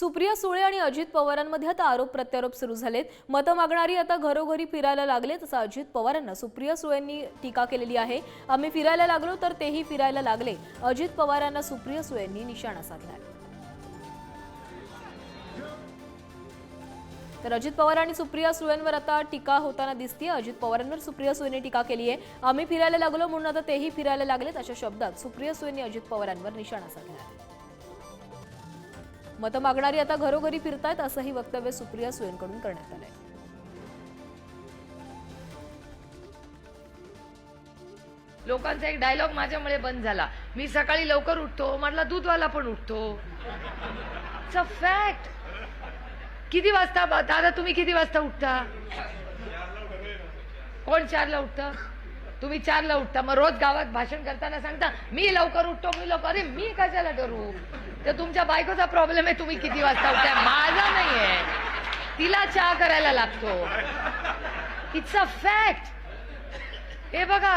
सुप्रिया सुळे आणि अजित पवारांमध्ये आता आरोप प्रत्यारोप सुरू झालेत. मतं मागणारी आता घरोघरी फिरायला लागले तसं अजित पवारांना सुप्रिया सुळेंनी टीका केलेली आहे. आम्ही फिरायला लागलो तर तेही फिरायला लागले. अजित पवारांना सुप्रिया सुळेंनी निशाणा साधला तर अजित पवार आणि सुप्रिया सुळेंवर आता टीका होताना दिसते अजित पवारांवर सुप्रिया सुळेने टीका केली आहे. आम्ही फिरायला लागलो म्हणून आता तेही फिरायला लागलेत अशा शब्दात सुप्रिया सुळेंनी अजित पवारांवर निशाणा साधला मतं मागणारी आता घरोघरी फिरतायत असंही वक्तव्य सुप्रिया सुळेंकडून करण्यात आलंय. लोकांचा एक डायलॉग माझ्यामुळे बंद झाला. मी सकाळी लवकर उठतो म्हटलं दूधवाला पण उठतो. फॅक्ट किती वाजता दादा तुम्ही किती वाजता उठता? कोण चारला उठतं? तुम्ही चारला उठता. मग रोज गावात भाषण करताना सांगता मी लवकर उठतो मी लवकर अरे मी कशाला करू तर तुमच्या बायकोचा प्रॉब्लेम आहे तुम्ही किती वाजता उठता माझा नाही आहे तिला चहा करायला लागतो. इट्स अ फॅक्ट हे बघा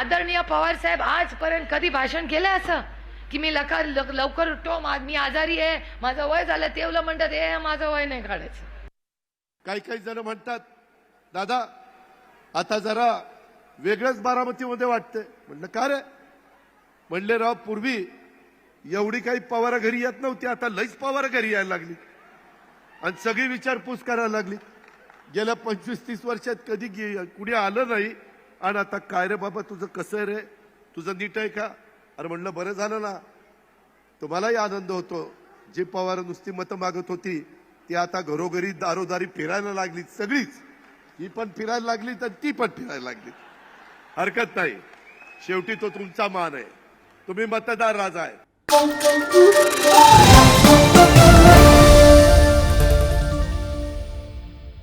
आदरणीय पवार साहेब आजपर्यंत कधी भाषण केलंय असं? की मी लकर लवकर उठतो मी आजारी आहे माझं वय झालं तेवलं म्हणतात हे माझं वय नाही काढायचं. काही काही जण म्हणतात दादा आता जरा वेगळंच बारामतीमध्ये वाटतंय. म्हणलं का रे? म्हणले राव पूर्वी एवढी काही पवार घरी येत नव्हती आता लईच पवार घरी यायला लागली. आणि सगळी विचारपूस करायला लागली. गेल्या पंचवीस तीस वर्षात कधी गे- कुणी आलं नाही. आणि आता काय रे बाबा तुझं कसं रे? तुझं नीट आहे का? अरे म्हणलं बरं झालं ना. तुम्हालाही आनंद होतो. जी पवार नुसती मतं मागत होती ती आता घरोघरी दारोदारी फिरायला लागली सगळीच. ही पण फिरायला लागली तर ती पण फिरायला लागली. हरकत नाही. शेवटी तो तुमचा मान आहे. तुम्ही मतदार राजा आहे. Música